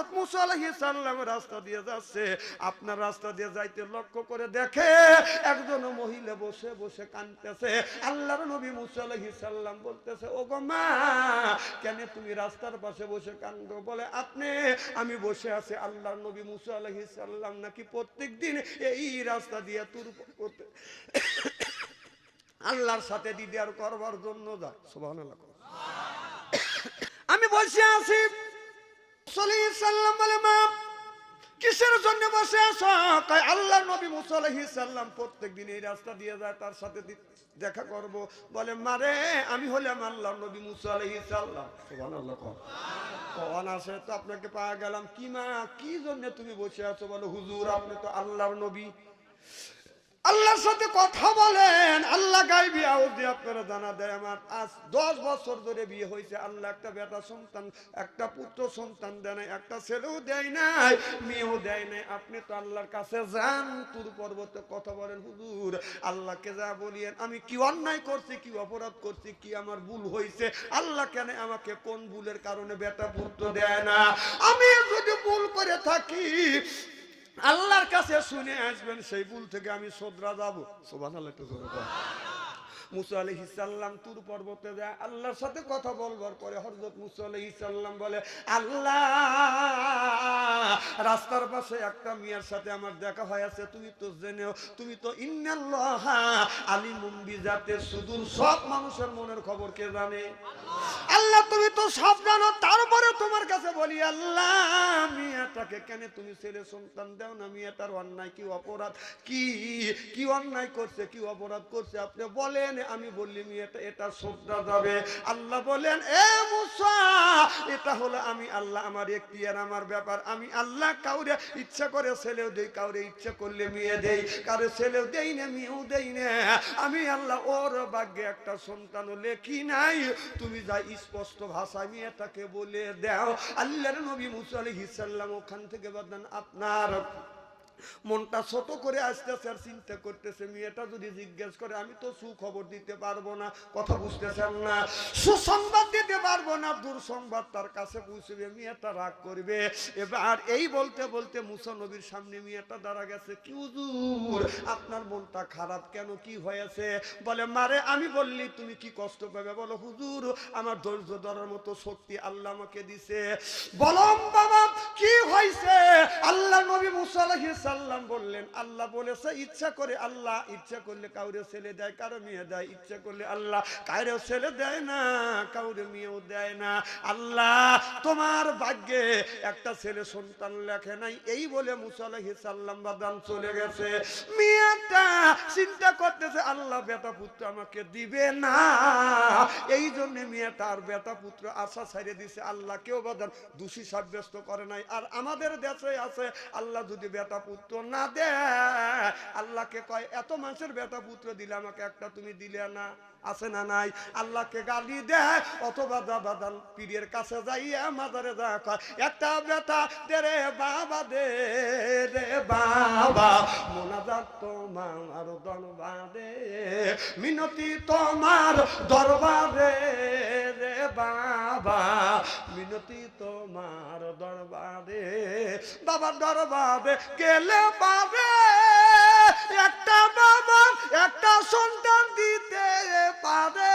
হজরত মুসা আলাইহিস সালাম রাস্তা দিয়ে যাচ্ছে। আপনার রাস্তা দিয়ে যাইতে লক্ষ্য করে দেখে একজন মহিলা বসে বসে কাঁদতেছে। আল্লাহর নবী মুসা আলাইহিস সালাম বলতেছে ও কেন তুমি রাস্তার পাশে বসে কান্দো বলে, আপনি, আমি বসে আছি আল্লাহর নবী মুসা আলাইহিস সালাম নাকি প্রত্যেক দিন এই রাস্তা দিয়ে তুর করতে আল্লাহর সাথে দিদার করবার জন্য যায়। সুবহানাল্লাহ। আমি বসে আছি। সাল্লাম বলে, মা, কিসের জন্য বসে আছো? কয় আল্লাহ নবী মুসা আলাইহিস সালাম প্রত্যেক দিন এই রাস্তা দিয়ে যায়, তার সাথে দেখা করব। বলে মারে আমি হলাম আল্লাহ নবী মুসা আলাইহিস সালাম সুবহানাল্লাহ কখন আসে, তো আপনাকে পাওয়া গেলাম কি, মা? কি জন্য তুমি বসে আছো? বলো, হুজুর, আপনি তো আল্লাহর নবী। আল্লাহর সাথে কথা বলেন। আল্লাহ গাইবি আউদি আপনারা জানা দেয় আমার। আজ দশ বছর ধরে বিয়ে হয়েছে। আল্লাহ একটা বেটা সন্তান, একটা পুত্র সন্তান দেয় নাই, একটা ছেলেও দেয় নাই, মেয়েও দেয় নাই। আপনি তো আল্লাহর কাছে যান, তুর পর্বতে কথা বলেন। হুজুর, আল্লাহকে যা বলিয়েন, আমি কি অন্যায় করছি, কি অপরাধ করছি, কি আমার ভুল হয়েছে? আল্লাহ কেন আমাকে কোন ভুলের কারণে বেটা পুত্র দেয় না? আমি যদি ভুল করে থাকি আল্লাহর কাছে শুনে আসবেন সেই ভুল থেকে আমি সোদরা যাব কর। মুসা তুর পর্বতে যায়, আল্লাহর সাথে কথা বলবার পরে হরজত মুসা বলে, আল্লাহ, রাস্তার পাশে একটা মিয়ার সাথে আমার দেখা হয়েছে তুমি তো জেনেও, তুমি তো ইন্নাল্লাহ আলী মুম্বি সুদূর সব মানুষের মনের খবর কে জানে? আল্লাহ, তুমি তো সব জানো, তারপরে তোমার কাছে বলি, আল্লাহ, মিয়াটাকে কেন তুমি ছেলে সন্তান দাও না, মিয়াটার অন্যায় কি অপরাধ? কি কি অন্যায় করছে, কি অপরাধ করছে? আপনি বলেন আমি বললি মেয়েটা এটা শ্রদ্ধা যাবে। আল্লাহ বলেন, এ মুসা, এটা হলো আমি আল্লাহ, আমার এখতিয়ার, আমার ব্যাপার। আমি আল্লাহ কাউরে ইচ্ছা করে ছেলেও দেই, কাউরে ইচ্ছা করলে মেয়ে দেই, কারও ছেলেও দেই না, মেয়েও দেই না। আমি আল্লাহ, ওর ভাগ্যে একটা সন্তানও লেখি নাই। তুমি যা স্পষ্ট ভাষায় মেয়েটাকে বলে দাও, আল্লাহর নবী মুসা আলাইহিস সালাম ওখান থেকে বাদান আপনার মনটা ছোট করে আসতেছে আর চিন্তা করতেছে, মেয়েটা যদি জিজ্ঞেস করে, আমি তো সুখবর দিতে পারব না, কথা বুঝতেছেন না। সুসংবাদ দিতে পারব না, দুঃসংবাদ তার কাছে পৌঁছবে, মেয়েটা রাগ করবে। এবার এই বলতে বলতে মুসা নবীর সামনে মেয়েটা দাঁড়া গেছে, কি হুজুর, আপনার মনটা খারাপ কেন? কি হয়েছে? বলে, মারে, আমি বললি, তুমি কি কষ্ট পাবে? বলো, হুজুর, আমার ধৈর্য ধরার মতো শক্তি আল্লাহ আমাকে দিছে। বলম, বাবা, কি হয়েছে আল্লাহ নবী মুসা আলাইহিস সাল্লাম বললেন, আল্লাহ বলেছে, ইচ্ছা করে আল্লাহ, ইচ্ছা করলে কাউরে ছেলে দেয়, কারও মেয়ে দেয়, ইচ্ছা করলে আল্লাহ, কারও ছেলে দেয় না, কাউরে মেয়েও দেয় না। আল্লাহ, তোমার ভাগ্যে একটা ছেলে সন্তান লেখে নাই, এই বলে মুসা আলাইহিস সাল্লাম বাদান চলে গেছে। মেয়েটা চিন্তা করতেছে, আল্লাহ বেটা পুত্র আমাকে দিবে না। এই জন্য মেয়েটা আর বেটা পুত্র আশা ছাড়িয়ে দিছে আল্লাহ কেউ বাদান দোষী সাব্যস্ত করে নাই। আর আমাদের দেশে আছে, আল্লাহ যদি বেটা পুত্র না দেয়। আল্লাহকে কয়, এত মানুষের বেটা পুত্র দিলে আমাকে একটা তুমি দিলে না, আছে না নাই? আল্লাহকে গালি দেয়, অথবা দাদাদান পীরের কাছে যাইয়া মাজারে যা কয়, একটা বেটা দে রে বাবা, দে রে বাবা, মোনাজাত তোমার দরবারে, মিনতি তোমার দরবারে, রে বাবা। মিনতি তোমার দরবারে, বাবার দরবারে গেলে পাবে। একটা বাবা, একটা সন্তান দিতে পারে।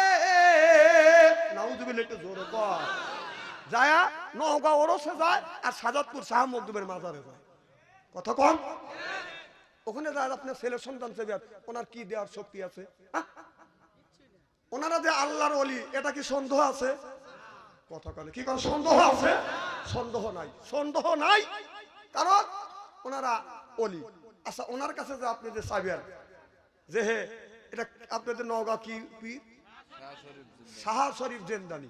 নাউজুবিল্লাহ, একটু জোরে কর। যায়া নওগাঁ ওরসে যায় আর সাজাদপুর শাহ মকদুমের মাজারে যায়। কথা কম ওখানে যায় আপনার ছেলে সন্তান সেবে ওনার কি দেওয়ার শক্তি আছে? হ্যাঁ? ওনারা যে আল্লাহর অলি এটা কি সন্দেহ আছে? কি কোন সন্দেহ আছে? সন্দেহ নাই। সন্দেহ নাই কারণ ওনারা অলি। আচ্ছা ওনার কাছে যে আপনি যে যে হে, এটা আপনাদের কি শাহ শরীফ জেন্দানি।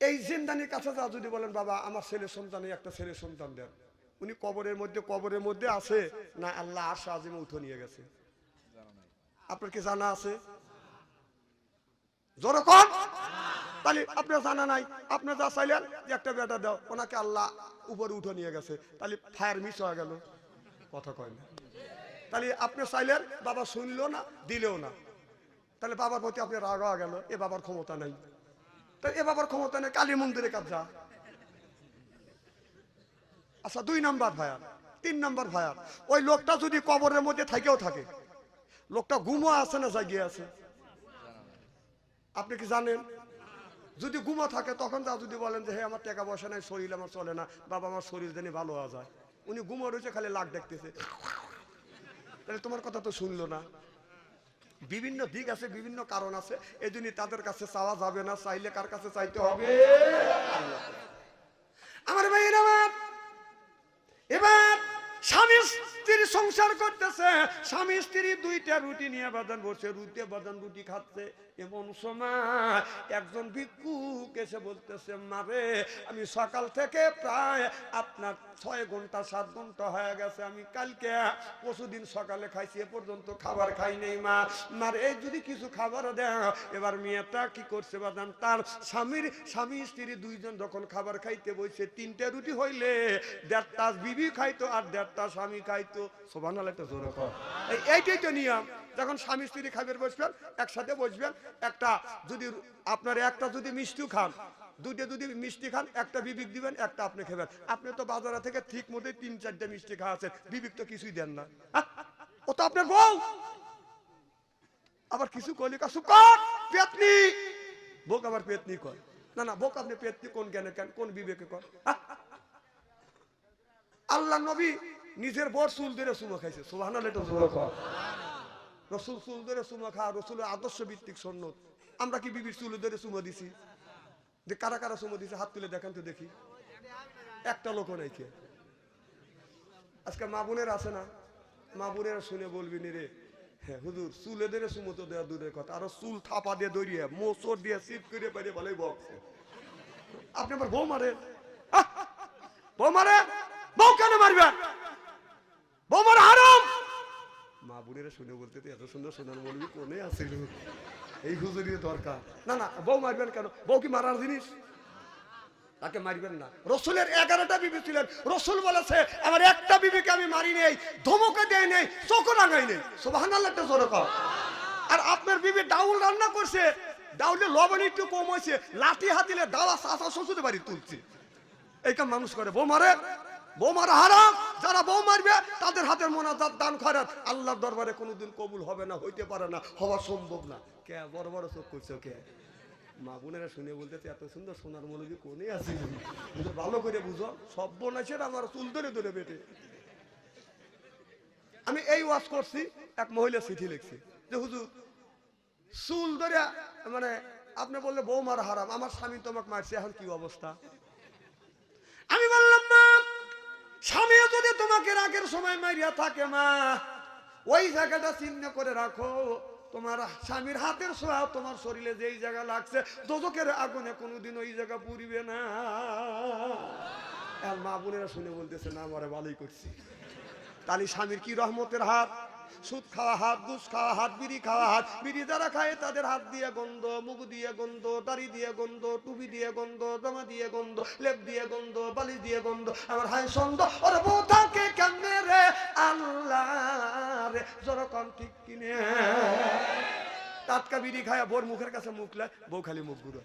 এই জিন্দানির কাছে যা যদি বলেন, বাবা, আমার ছেলে সন্তানে একটা ছেলে সন্তান দেন। উনি কবরের মধ্যে কবরের মধ্যে আছে না আল্লাহ আর আজিমে উঠে নিয়ে গেছে? আপনার কি জানা আছে? তাহলে আপনার জানা নাই। আপনি যা চাইলেন, যে একটা বেটা দাও। ওনাকে আল্লাহ উপরে উঠে নিয়ে গেছে। তাহলে ফায়ার মিস হয়ে গেল। কথা কয় না। তাহলে আপনি চাইলেন, বাবা শুনলো না, দিলেও না। তাহলে বাবার প্রতি আপনি রাগ হয়ে গেল, এ বাবার ক্ষমতা নাই। তা এ বাবার ক্ষমতা নেই, কালী মন্দিরে কাজ যা। আচ্ছা দুই নাম্বার ভায়ার তিন নাম্বার ভায়ার ওই লোকটা যদি কবরের মধ্যে থাকেও থাকে। লোকটা ঘুমো আছে না জাগিয়ে আছে? আপনি কি জানেন? যদি ঘুমো থাকে, তখন তা যদি বলেন যে, হে, আমার টাকা পয়সা নাই, শরীর আমার চলে না, বাবা আমার শরীর জানি ভালো হওয়া যায়। উনি ঘুমো রয়েছে, খালি লাখ দেখতেছে। তাহলে তোমার কথা তো শুনলো না। বিভিন্ন দিক আছে, বিভিন্ন কারণ আছে। এই জন্য তাদের কাছে চাওয়া যাবে না, চাইলে কার কাছে চাইতে হবে? আমার ভাই আমার এবার স্বামী স্ত্রী সংসার করতেছে, স্বামী স্ত্রী দুইটা রুটি নিয়ে বাদান বসে রুটি বাদান রুটি খাচ্ছে। এমন সময় একজন ভিক্ষুক এসে বলতেছে মারে আমি সকাল থেকে প্রায় আপনার ছয় ঘণ্টা, সাত ঘণ্টা হয়ে গেছে, আমি কালকে পরশুদিন সকালে খাইছি, এ পর্যন্ত খাবার খাই নেই, মা। মার এই যদি কিছু খাবার দেয় এবার মেয়েটা কি করছে বাদাম, তার স্বামীর, স্বামী, স্ত্রী দুইজন যখন খাবার খাইতে বইছে, তিনটে রুটি হইলে দেড়টা বিবি খাইতো আর দেড়টা স্বামী খাইতো। সোভান একটা জোরে এইটাই তো নিয়ম। যখন স্বামী স্ত্রী খাবার বসবেন, একসাথে বসবেন, একটা যদি আপনার একটা যদি মিষ্টিও খান, দুইটা যদি মিষ্টি খান, একটা বিবিক দিবেন, একটা আপনি খাবেন। আপনি তো বাজারে থেকে ঠিক মতো তিন, চারটা মিষ্টি খাওয়াচ্ছেন বিবিক তো কিছুই দেন না? ও তো আপনার বউ। আবার কিছু কলি কাছু কর, পেতনি। বোক আবার পেতনি কর। না না বোক আপনি পেতনি কোন জ্ঞানে কেন কোন বিবেকে কর? আল্লাহ নবী নিজের বর চুল ধরে সুমো খাইছে সুবাহ রসুল চুল ধরে সুমো খা রসুলের আদর্শ ভিত্তিক সন্ন্যত। আমরা কি বিবির চুল ধরে সুমো দিছি? যে কারা কারা সুমো দিছে, হাত তুলে দেখেন তো দেখি। একটা লোক নাই কে? আজকে মা বোনের আছে না? মা বোনের শুনে বলবি, নি রে হ্যাঁ হুজুর, চুলে ধরে সুমতো দেওয়া দূরের কথা। আরও চুল থাপা দিয়ে দৌড়িয়ে মোচর দিয়ে সিট করে পারে ভালোই বকছে আপনি আবার বউ আহ! বউ মারে বউ কেন মারবেন? বউ মারা হারাম! মা বোনেরা শুনে বলতে এত সুন্দর সোনার বলবি কোনে আসিল এই হুজুরির দরকার। না না, বউ মারবেন কেন? বউ কি মারার জিনিস? তাকে মারবেন না। রসুলের এগারোটা বিবি ছিলেন। রসুল বলেছে, আমার একটা বিবিকে আমি মারি নেই, ধমকে দেয় নেই চোখ রাঙাই নেই। সোভান আল্লাহটা জোরে আর আপনার বিবি ডাউল রান্না করছে। ডাউলে লবণ একটু কম হয়েছে। লাঠি হাতিলে দাওয়া শাসা শ্বশুর বাড়ি তুলছে। এই কাম মানুষ করে। বউ মারে। বউ মারা হারাম, যারা বউ মারবে, তাদের হাতের দান খরাত আল্লাহর দরবারে কোনোদিন কবুল হবে না, হইতে পারে না, হওয়া সম্ভব না। কে বড় বড় চোখ মা বোনেরা শুনে এত সুন্দর সোনার কোনে আছে? ভালো করে বুঝো, সব আমার চুল ধরে ধরে বেটে আমি এই ওয়াজ করছি, এক মহিলা চিঠি লিখছি, যে, হুজুর, চুল ধরে মানে আপনি বললে বউ মারা হারাম, আমার স্বামী তোমাকে মারছে, এখন কি অবস্থা? আমি বললাম রাগের সময় মারিয়া থাকে মা। ওই জায়গাটা চিহ্ন করে রাখো। তোমার স্বামীর হাতের সোয়া তোমার শরীরে যেই জায়গা লাগছে দোজকের আগুনে কোনোদিন ওই জায়গা পুরিবে না। আর মা বোনেরা শুনে বলতেছে, না আমারে ভালোই করছি। তাহলে স্বামীর কি রহমতের হাত? সুদ খাওয়া হাত দুষ খাওয়া হাত, বিড়ি খাওয়া হাত। বিড়ি যারা খায়, তাদের হাত দিয়ে গন্ধ, মুখ দিয়ে গন্ধ, দাড়ি দিয়ে গন্ধ, টুপি দিয়ে গন্ধ, জামা দিয়ে গন্ধ, লেপ দিয়ে গন্ধ বালি দিয়ে গন্ধ। আমার হাই সন্দ ওর বউ কেমনে রে? আল্লাহ রে, জরকম ঠিক কিনে। টাটকা বিড়ি খায় বোর মুখের কাছে মুখলে বউ খালি মুখ ঘুরো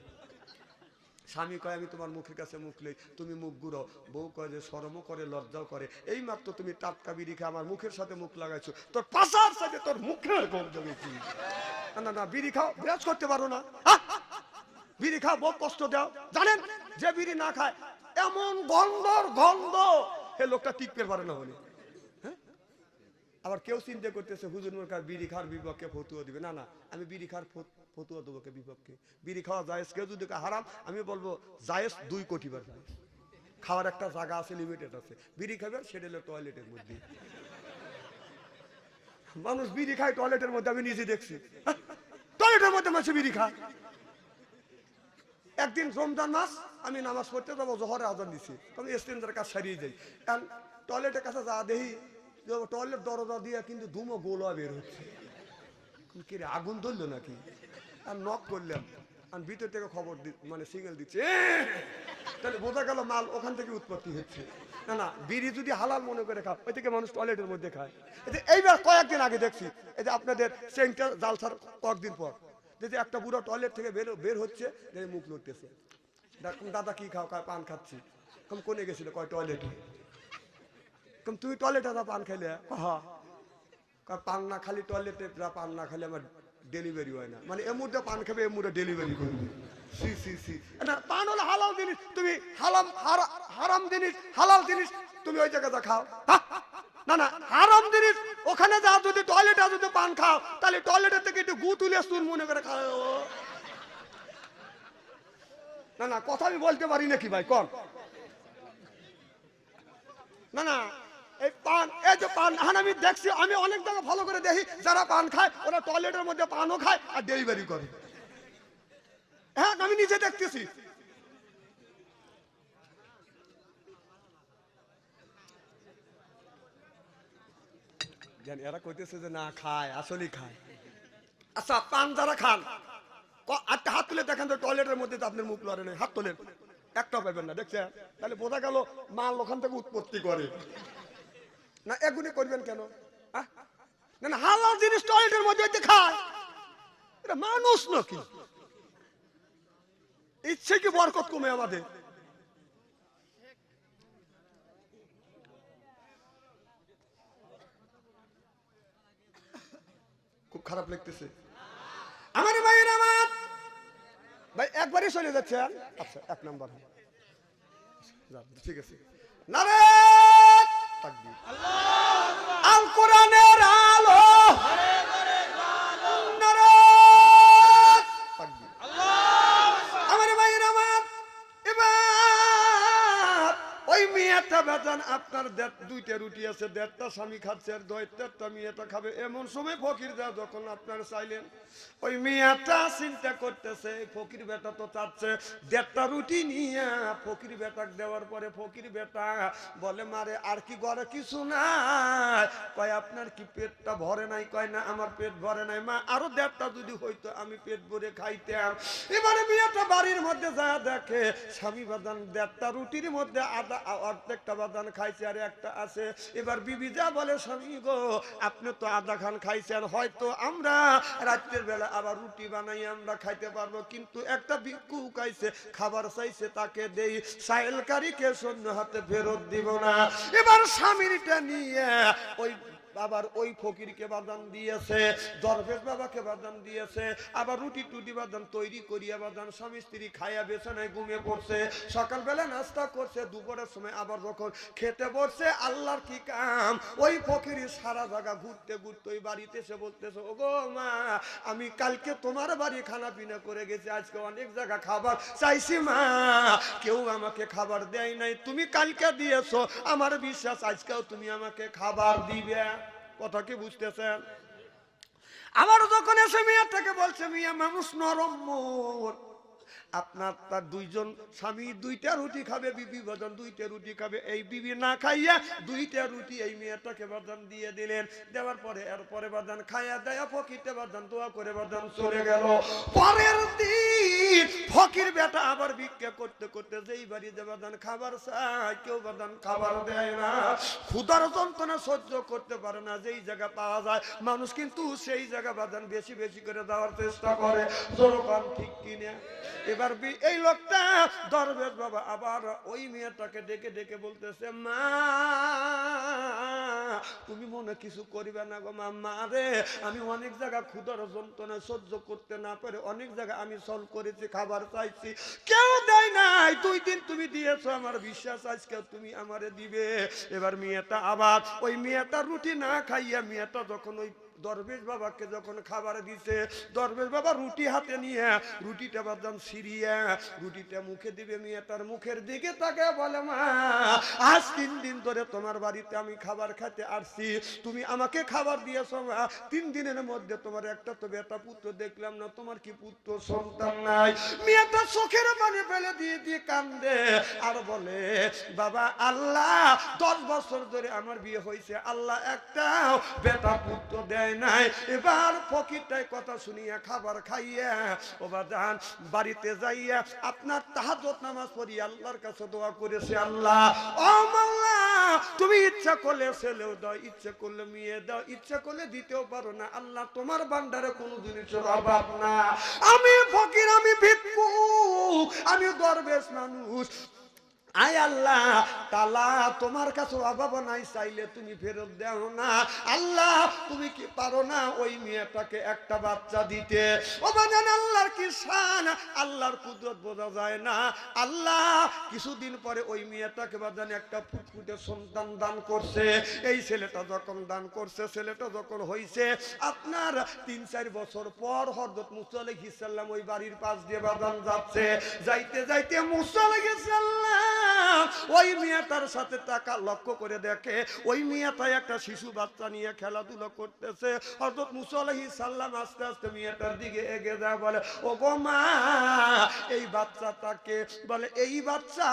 স্বামী কয়, আমি তোমার মুখের কাছে মুখ লই তুমি মুখ গুড়ো বউ কয় যে, শরমও করে, লজ্জাও করে। এই মাত্র তুমি টাটকা বিড়ি খেয়ে আমার মুখের সাথে মুখ লাগাইছো। তোর পাশার সাথে তোর মুখের গন্ধ বেশি। না না বিড়ি খাও ব্রাশ করতে পারো না! বিড়ি খাও বহু কষ্ট দাও। জানেন, যে বিড়ি না খায়, এমন গন্ধর গন্ধ। সে লোকটা টিকতে পারে না বলে হ্যাঁ? আবার কেউ চিন্তা করতেছে, হুজুর মোরকার বিড়ি খাওয়ার বিপক্ষে ফতুয়া দিবে। না না, আমি বিড়ি ফত- ফতুয়া দেবো কে বিপক্ষে? বিড়ি খাওয়া জায়েজ, কেউ যদি হারাম আমি বলব জায়েজ দুই কোটি বার খাওয়ার একটা জায়গা আছে লিমিটেড আছে। বিড়ি খাবেন সেটা টয়লেটের মধ্যে। মানুষ বিড়ি খায় টয়লেটের মধ্যে, আমি নিজে দেখছি। টয়লেটের মধ্যে মানুষ বিড়ি খায়। একদিন রমজান মাস, আমি নামাজ পড়তে যাব, জহরে আজান দিছি। আমি স্ট্যান্ডের কাজ সারিয়ে যাই। কারণ টয়লেটের কাছে যা যে টয়লেট দরজা দিয়ে কিন্তু ধুমো গোলা বের হচ্ছে। কি আগুন ধরলো নাকি? আর নক করলাম। আর ভিতর থেকে খবর মানে সিগন্যাল দিচ্ছে তাহলে বোঝা গেল মাল ওখান থেকে উৎপত্তি হচ্ছে। না না, বিড়ি যদি হালাল মনে করে খায়, ওই থেকে মানুষ টয়লেটের মধ্যে খায়। এই যে এইবার কয়েকদিন আগে দেখছি, এই যে আপনাদের সেন্টার জালসার কয়েকদিন পর, যে যে একটা বুড়ো টয়লেট থেকে বের বের হচ্ছে, যে মুখ লড়তেছে। দাদা কি খাও, কয়, পান খাচ্ছি। কম কোনে গেছিল, কয় টয়লেটে কম তুই টয়লেটে পান খাইলে? হ্যাঁ। পান না খালি টয়লেটে পান না খালি আমার ডেলিভারি হয় না মানে এ মুহূর্তে পান খাবে এ মুহূর্তে ডেলিভারি করবে সি সি সি না পান হলো হালাল জিনিস তুমি হালাম হারাম জিনিস হালাল জিনিস তুমি ওই জায়গাতে খাও? না না হারাম জিনিস ওখানে যা যদি টয়লেটে যদি পান খাও তাহলে টয়লেটের থেকে একটু গু তুলে চুন মনে করে খাও না না কথা আমি বলতে পারি নাকি ভাই কন না না এই পান, এই যে পান হ্যাঁ আমি দেখছি, আমি অনেক জায়গায় ভালো করে দেখি, যারা পান খায়, ওরা টয়লেটের মধ্যে পানও খায় আর ডেলিভারি করে। হ্যাঁ আমি নিজে দেখতেছি। এরা কইতেছে যে না, খায়, আসলেই খায়। আচ্ছা পান যারা খান, ক- একটা হাত তুলে দেখেন তো টয়লেটের মধ্যে তো আপনার মুখ লড়ে নেই, হাত তোলেন। একটা পাবেন না, দেখছেন? তাহলে বোঝা গেল মাল ওখান থেকে উৎপত্তি করে। না এগুলি করবেন কেন? না না হালাল জিনিস টয়লেটের মধ্যে খায়। মানুষ নাকি? ইচ্ছে কি বরকত কমে আমাদের? খুব খারাপ লাগতেছে। আমার ভাইয়ের আমার। ভাই একবারই চলে যাচ্ছেন আচ্ছা এক নম্বর। যাক, ঠিক আছে। নারে তাকবীর আল কোরআনের বেতন আপনার দুইটা রুটি আছে, দেড়টা স্বামী খাচ্ছে, আর মেয়েটা খাবে। এমন সময় ফকির যা যখন আপনার চাইলেন, ওই মেয়েটা চিন্তা করতেছে ফকির বেটা তো চাচ্ছে, দেড়টা রুটি নিয়ে ফকির বেটাক দেওয়ার পরে ফকির বেটা বলে, মারে, আর কি ঘরে কিছু নাই? কয়, আপনার কি পেটটা ভরে নাই? কয়, না, আমার পেট ভরে নাই। মা, আরও দেড়টা যদি হইতো, আমি পেট ভরে খাইতাম। এবারে মেয়েটা বাড়ির মধ্যে যা দেখে স্বামী বাদান দেড়টা রুটির মধ্যে আধা, অর্ধেকটা বাদান খাইছে আর একটা আছে। এবার বিবি যা বলে স্বামী গো, আপনি তো আধা খান খাইছেন, হয়তো আমরা রাত্রের বেলা আবার রুটি বানাই, আমরা খাইতে পারব, কিন্তু একটা ভিক্ষু খাইছে, খাবার চাইছে তাকে দেই, সাইলকারীকে সৈন্য হাতে ফেরত দিব না। এবার স্বামীটা নিয়ে ওই আবার ওই ফকিরকে বাদান দিয়েছে, দরবেশ বাবাকে বাদান দিয়েছে, আবার রুটি টুটি বাদান তৈরি করিয়া বাদান, স্বামী স্ত্রী খাইয়া বেছানায় ঘুমিয়ে পড়ছে, সকালবেলা নাস্তা করছে, দুপুরের সময় আবার যখন খেতে বসছে, আল্লাহর কি কাম? ওই ফকির সারা জায়গা ঘুরতে ঘুরতে ওই বাড়িতে এসে বলতেছে গো মা, আমি কালকে তোমার বাড়ি খানা পিনা করে গেছি, আজকে অনেক জায়গা খাবার চাইছি মা, কেউ আমাকে খাবার দেয় নাই, তুমি কালকে দিয়েছ, আমার বিশ্বাস আজকেও তুমি আমাকে খাবার দিবে। কথা কি বুঝতেছেন? আবার যখন এসে মেয়েটাকে বলছে মিয়া মানুষ নরম মন। আপনার তার দুইজন স্বামী দুইটা রুটি খাবে বিবি বাদান দুইটা রুটি খাবে এই বিবি না খাইয়া দুইটা রুটি এই মেয়েটাকে বাদান দিয়ে দিলেন। দেওয়ার পরে এরপরে বাদান খাইয়া দেয়া ফকিরটা বাদান দোয়া করে বাদান চলে গেল। পরের দিন ফকির বেটা আবার ভিক্ষা করতে করতে যেই বাড়িতে বাদান খাবার চায়, কেউ বাদান খাবার দেয় না। ক্ষুধার যন্ত্রণা সহ্য করতে পারে না, যেই জায়গা পাওয়া যায়। মানুষ কিন্তু সেই জায়গা বাদান বেশি বেশি করে দেওয়ার চেষ্টা করে। জোরকান ঠিক কিনে? এবার এই লোকটা দরবেশ বাবা আবার ওই মেয়েটাকে ডেকে ডেকে বলতেছে, মা, তুমি মনে কিছু করিবে না গো মা রে। আমি অনেক জায়গা ক্ষুধার যন্ত্রণা সহ্য করতে না পারে অনেক জায়গা আমি সলভ করেছি খাবার চাইছি কেউ দেয় নাই। দুই দিন তুমি দিয়েছ আমার বিশ্বাস, আজকে তুমি আমারে দিবে। এবার মেয়েটা আবার, ওই মেয়েটা রুটি না খাইয়া মেয়েটা যখন ওই দরবেশ বাবাকে যখন খাবার দিছে, দরবেশ বাবা রুটি হাতে নিয়ে, রুটিটা বাদাম সিরিয়া রুটিটা মুখে দিবে মেয়ে তার মুখের দিকে তাকে বলে, মা, আজ তিন দিন ধরে তোমার বাড়িতে আমি খাবার খেতে আসছি। তুমি আমাকে খাবার দিয়েছ, মা। তিন দিনের মধ্যে তোমার একটা তো বেটা পুত্র দেখলাম না, তোমার কি পুত্র সন্তান নাই? মেয়েটা চোখের পানি ফেলে দিয়ে দিয়ে কান্দে আর বলে, বাবা, আল্লাহ, দশ বছর ধরে আমার বিয়ে হয়েছে। আল্লাহ একটা বেটা পুত্র দেয় নাই। এবার ফকিরটাই কথা শুনিয়া খাবার খাইয়া ও বাদান বাড়িতে যাইয়া আপনার তাহাজত নামাজ পড়ি, আল্লাহর কাছে দোয়া করেছে, আল্লাহ। ও মাল্লা তুমি ইচ্ছা করলে ছেলেও দাও, ইচ্ছা করলে মেয়ে দাও, ইচ্ছা করলে দিতেও পারো না। আল্লাহ, তোমার ভান্ডারে কোনো জিনিসের অভাব না। আমি ফকির, আমি ভিক্ষু, আমি দরবেশ মানুষ। আয় আল্লাহ, তালা তোমার কাছে অভাব নাই, চাইলে তুমি ফেরত দাও না। আল্লাহ, তুমি কি পারো না ওই মেয়েটাকে একটা বাচ্চা দিতে? ও বাজান, আল্লাহর কি আল্লাহর কুদরত বোঝা যায় না। আল্লাহ, কিছুদিন পরে ওই মেয়েটাকে বাজান একটা ফুটফুটে সন্তান দান করছে। এই ছেলেটা যখন দান করছে, ছেলেটা যখন হইছে, আপনার তিন, চার বছর পর হরদত মুসালে ঘিসাল্লাম ওই বাড়ির পাশ দিয়ে বাদান যাচ্ছে। যাইতে যাইতে মুসালে গেছিলাম ওই মেয়েটার সাথে টাকা লক্ষ্য করে দেখে, ওই মেয়েটা একটা শিশু বাচ্চা নিয়ে খেলাধুলা করতেছে। মুসালাহি সাল্লাম আস্তে আস্তে মেয়েটার দিকে এগিয়ে যায়, বলে ও এই বাচ্চাটাকে, বলে, এই বাচ্চা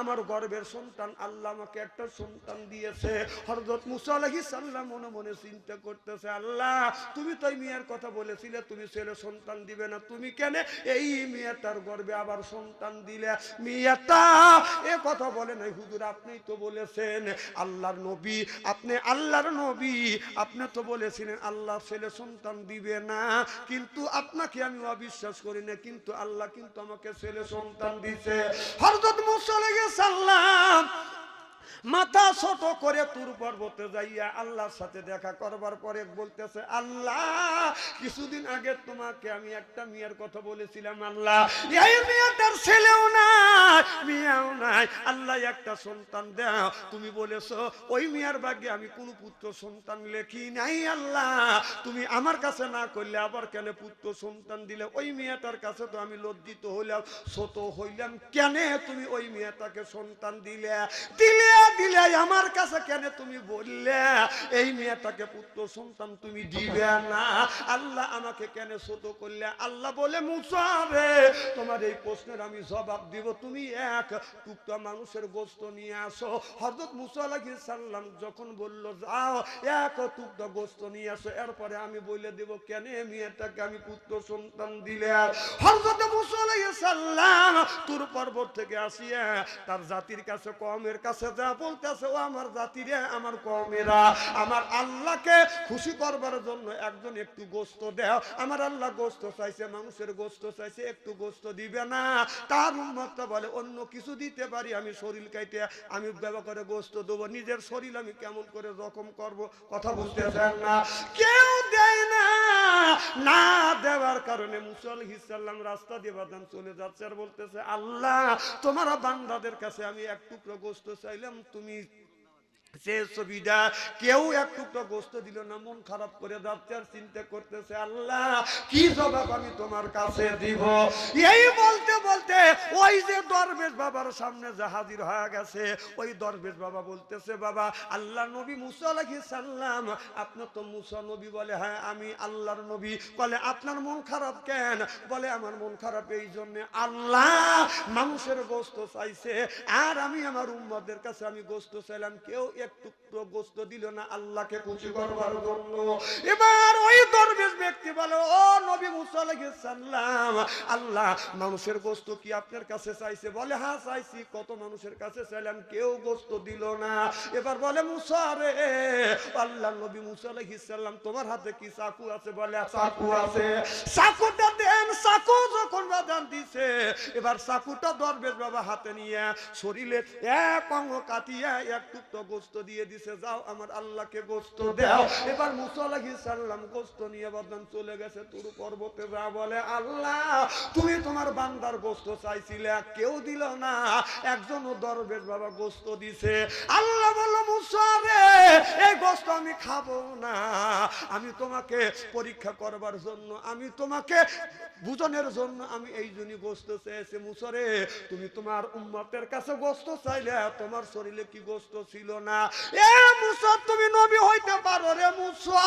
আমার গর্বের সন্তান, আল্লাহ আমাকে একটা সন্তান দিয়েছে। হরদত মুসালাহি সাল্লাম মনে মনে চিন্তা করতেছে, আল্লাহ, তুমি তো মেয়ের কথা বলেছিলে, তুমি ছেলে সন্তান দিবে না, তুমি কেন এই মেয়েটার গর্বে আবার সন্তান দিলে? মেয়েটা এ কথা বলে নাই হুজুর আপনি তো বলেছেন, আল্লাহর নবী, আপনি আল্লাহর নবী, আপনি তো বলেছিলেন আল্লাহ ছেলে সন্তান দিবে না, কিন্তু আপনাকে আমি অবিশ্বাস করি না, কিন্তু আল্লাহ কিন্তু আমাকে ছেলে সন্তান দিছে। হরদত গেছে সাল্লাম মাথা ছোট করে তুর পর্বতে যাইয়া আল্লাহর সাথে দেখা করবার পরে বলতেছে, আল্লাহ, কিছুদিন আগে তোমাকে আমি একটা মেয়ের কথা বলেছিলাম, আল্লাহ। এই মেয়েটার ছেলেও নাই, মেয়েও নাই। আল্লাহ, একটা সন্তান দাও। তুমি বলেছ, ওই মেয়ের ভাগ্যে আমি কোন পুত্র সন্তান লেখি নাই, আল্লাহ। তুমি আমার কাছে না করলে আবার কেন পুত্র সন্তান দিলে? ওই মেয়েটার কাছে তো আমি লজ্জিত হইলাম, ছোট হইলাম। কেন তুমি ওই মেয়েটাকে সন্তান দিলে? দিলে দিলে, আমার কাছে কেন তুমি বললে? এই মেয়েটাকে পুত্র সন্তান তুমি দিবে না। আল্লাহ আমাকে কেন ছোট করলে? আল্লাহ বলে মুসারে তোমার এই প্রশ্নের আমি জবাব দিব। তুমি এক মানুষের গোস্ত নিয়ে আসো। হজরত মুসা আলাইহিস সাল্লাম যখন বলল, যাও, এক টুকটা গোস্ত নিয়ে আসো। এরপরে আমি বলে দেব, কেন মেয়েটাকে আমি পুত্র সন্তান দিলে? হজরত মুসা আলাইহিস সাল্লাম তুর পর্বত থেকে আসিয়া তার জাতির কাছে কমের কাছে যা বলতেছে, ও আমার জাতিরে আমার কমেরা আমার আল্লাহকে খুশি করবার জন্য একজন একটু গোস্ত দেও। আমার আল্লাহ গোস্ত চাইছে, মানুষের গোস্ত চাইছে, একটু গোস্ত দিবে না। তার উন্মতটা বলে, অন্য কিছু দিতে পারি, আমি শরীর কাইতে আমি ব্যবহার করে গোস্ত দেবো। নিজের শরীর আমি কেমন করে রকম করব? কথা বুঝতে চান না। কেউ দেয় না দেওয়ার কারণে মুসল হিসাল্লাম রাস্তা দিয়ে বাদাম চলে যাচ্ছে আর বলতেছে, আল্লাহ, তোমার বান্দাদের কাছে আমি এক টুকরো গোস্ত চাইলাম, তুমি সে ছবিটা কেউ এক টুকরো গোস্ত দিল না, মন খারাপ করে যাচ্ছে আর চিন্তা করতেছে, আল্লাহ, কি জবাব আমি তোমার কাছে দিব? এই বলতে বলতে ওই যে দরবেশ বাবার সামনে যে হাজির হয়ে গেছে, ওই দরবেশ বাবা বলতেছে, বাবা, আল্লাহ নবী সালাম আপনার তো মুসা নবী বলে হ্যাঁ আমি আল্লাহর নবী। বলে, আপনার মন খারাপ কেন? বলে, আমার মন খারাপ এই জন্য আল্লাহ মানুষের গোস্ত চাইছে, আর আমি আমার উম্মদের কাছে আমি গোস্ত চাইলাম, কেউ গোস্ত দিল না আল্লাহকে খুশি করবার জন্য। এবার ওই দরবেশ ব্যক্তি বলে ও নবী মুসা আলাইহিস সালাম আল্লাহ মানুষের গোস্ত কি আপনার কাছে চাইছে? বলে হ্যাঁ চাইছি। কত মানুষের কাছে চাইলাম কেউ গোস্ত দিল না। এবার বলে মুসা রে আল্লাহ নবী মুসা আলাইহিস সালাম তোমার হাতে কি চাকু আছে? বলে চাকু আছে। চাকুটা দেন চাকু যখন বাদান দিছে, এবার বাবা হাতে নিয়ে শরীরে এক অঙ্গ এক টুকটো গোস্ত দিয়ে দিছে, যাও আমার আল্লাহকে গোস্ত এবার সালাম গোস্ত নিয়ে বাদান চলে গেছে পর্বতে যা বলে আল্লাহ, তুমি তোমার বান্দার গোস্ত চাইছিলে, কেউ দিল না। একজন দরবেশ বাবা গোস্ত দিছে, আল্লাহ বলল, মুসা রে, এই গোস্ত আমি খাব না। আমি তোমাকে পরীক্ষা করবার জন্য, আমি তোমাকে বুঝনের জন্য আমি এই জন্যই গোস্ত চেয়েছি, মুসরে, তুমি তোমার উম্মতের কাছে গোস্ত চাইলে, তোমার শরীরে কি গোস্ত ছিল না? এ মুসা তুমি নবী হইতে পারো রে মুসা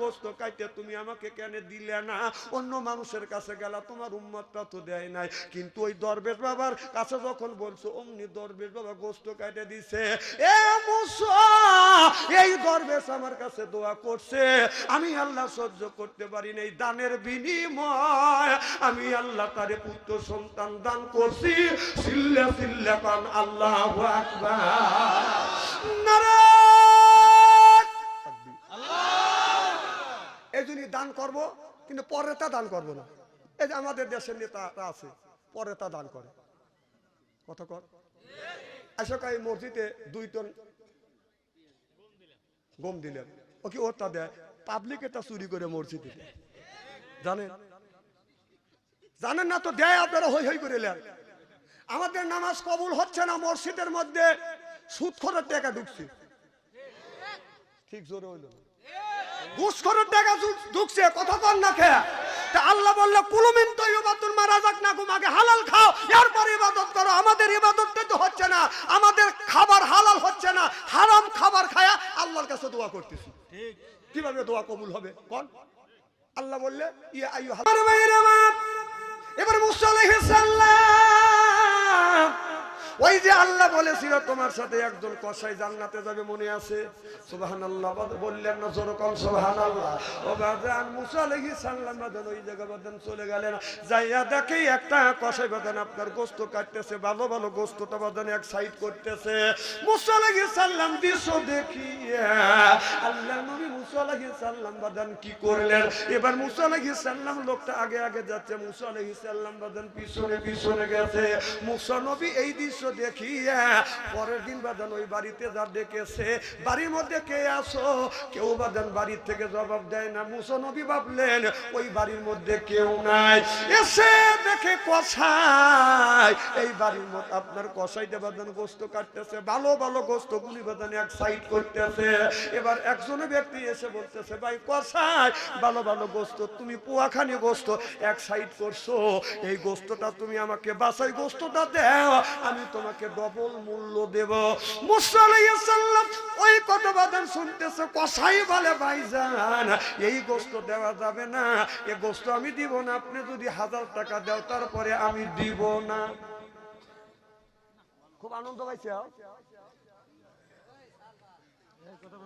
গোস্ত কাইতে তুমি আমাকে কেন দিলে না? অন্য মানুষের কাছে গেলা তোমার উম্মতটা তো দেয় নাই। কিন্তু ওই দরবেশ বাবার কাছে যখন বলছো, অমনি দরবেশ বাবা গোস্ত কাটে দিছে। এ মুসা এই দরবেশ আমার কাছে দোয়া করছে। আমি আল্লাহ সহ্য করতে পারি না দানের বিনিময়। আমি আল্লাহ তারে পুত্র সন্তান দান করছি। সিল্লা সিল্লা কান আল্লাহ এই দান করব, কিন্তু পরেরটা দান করব না। এই যে আমাদের দেশের নেতা আছে, পরেরটা দান করে। কথা কর। আসো এই মসজিদে দুই টন গম দিলেন। ও কি ওটা দেয়? পাবলিক এটা চুরি করে মসজিদে দেয়। জানেন? জানেন না তো দেয় আপনারা হই হই করে আমাদের নামাজ কবুল হচ্ছে না মসজিদের মধ্যে সুদ খরচ টাকা ঢুকছে। ঠিক জোরে হইল ঘুষ খরচ টাকা ঢুকছে কথা না খেয়া তা আল্লাহ বললে কুলুমিন তো ইবাদতুল মারাজাক না ঘুমাকে হালাল খাও এরপর ইবাদত করো। আমাদের ইবাদতটা তো হচ্ছে না আমাদের খাবার হালাল হচ্ছে না হারাম খাবার খায়া আল্লাহর কাছে দোয়া করতেছি। কীভাবে দোয়া কবুল হবে? কোন। আল্লাহ বললে ইয়ে আইয়ু আমার ভাইয়ের আমার। এবার মুসা ওই যে আল্লাহ বলেছিল, তোমার সাথে একজন কসাই জান্নাতে যাবে মনে আছে? সুবহানাল্লাহ বললেন, না, যেরকম সুবহানাল্লাহ। ও বাজান মুসা আলাইহিস সালাম বাজান ওই জায়গা বাজান চলে গেলেন। যাইয়া দেখে একটা কসাই বাজান আপনার গোস্ত কাটতেছে, ভালো ভালো গোস্তটা বাজান এক সাইড করতেছে। মুসা আলাইহিস সালাম দৃশ্য দেখিয়া আল্লাহ নবী মুসা আলাইহিস সালাম বাজান কি করলেন? এবার মুসা আলাইহিস সালাম লোকটা আগে আগে যাচ্ছে, মুসা আলাইহিস সালাম বাজান পিছনে পিছনে গেছে। মুসা এই দৃশ্য দেখিয়া পরের দিন বাজান ওই বাড়িতে যা ডেকেছে, বাড়ির মধ্যে কে আসো কেউ বাজান বাড়ির থেকে জবাব দেয় না। মুসা নবী ভাবলেন, ওই বাড়ির মধ্যে কেউ নাই। এসে দেখে কষাই এই বাড়ির মধ্যে আপনার কষাইতে বাজান গোস্ত কাটতেছে, ভালো ভালো গোস্ত গুলি বাজান এক সাইড করতেছে। এবার একজনে ব্যক্তি এসে বলতেছে, ভাই কষাই ভালো ভালো গোস্ত, তুমি পোয়াখানি গোস্ত এক সাইড করছ। এই গোস্তটা তুমি আমাকে বাসাই গোস্তটা দেও আমি তোমাকে ডবল মূল্য দেব। শুনতেছে কষাই বলে এই গোস্ত দেওয়া যাবে না। এই গোস্ত আমি দিব না। আপনি যদি হাজার টাকা দেও, তারপরে আমি দিব না। খুব আনন্দ পাইছে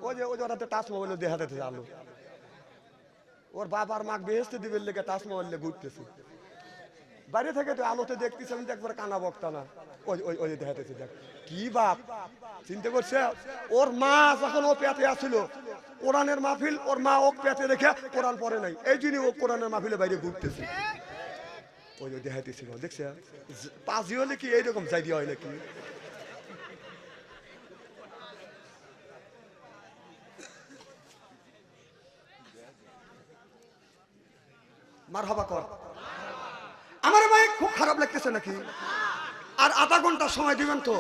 ওই যে ওই যে টাচ মোবাইল দেখাতে আলো। ওর বাবার মাক বেহেস্তে দিবে লেগে টাচ মোবাইল ঘুরতেছে। বাইরে থেকে তো আলোতে দেখতেছি আমি একবার কানা বক্তা না। ওই ওই ওই দেখাতেছে দেখ। কি বাপ, চিন্তা করছে ওর মা যখন ও পেতে আসছিল, কোরআনের মাহফিল, ওর মা ও পেতে রেখে কোরআন পরে নাই। এই জন্য ও কোরআনের মাহফিলে বাইরে ঘুরতেছে। ওই ওই দেখাইতেছিল, দেখছে? পাঁচই হলে কি এইরকম দিয়া হয় নাকি? মার হবা কর। আমার ভাই খুব খারাপ লাগতেছে নাকি? আর আধা ঘণ্টা সময় দিবেন তো?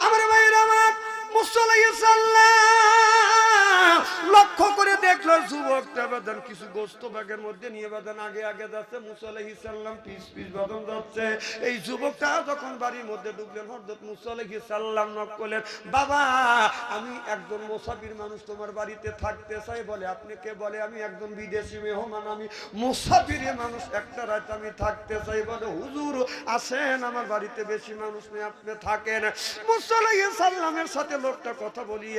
আমার ভাইয়ের আমার মুসলাই লক্ষ্য করে যুবকটা কিছু গোস্ত বাগের মধ্যে নিয়ে আগে আগে যাচ্ছে পিস পিস বাদান যাচ্ছে। এই যুবকটা যখন বাড়ির মধ্যে ঢুকলেন হরদত নক করলেন, বাবা, আমি একজন মোসাফির মানুষ, তোমার বাড়িতে থাকতে চাই। বলে, আপনি কে? বলে, আমি একজন বিদেশি মেহমান, আমি মুসাফিরে মানুষ, একটা রাত আমি থাকতে চাই। বলে, হুজুর, আসেন, আমার বাড়িতে বেশি মানুষ নেই, আপনি থাকেন। মুসালাহি সাল্লামের সাথে লোকটা কথা বলিয়ে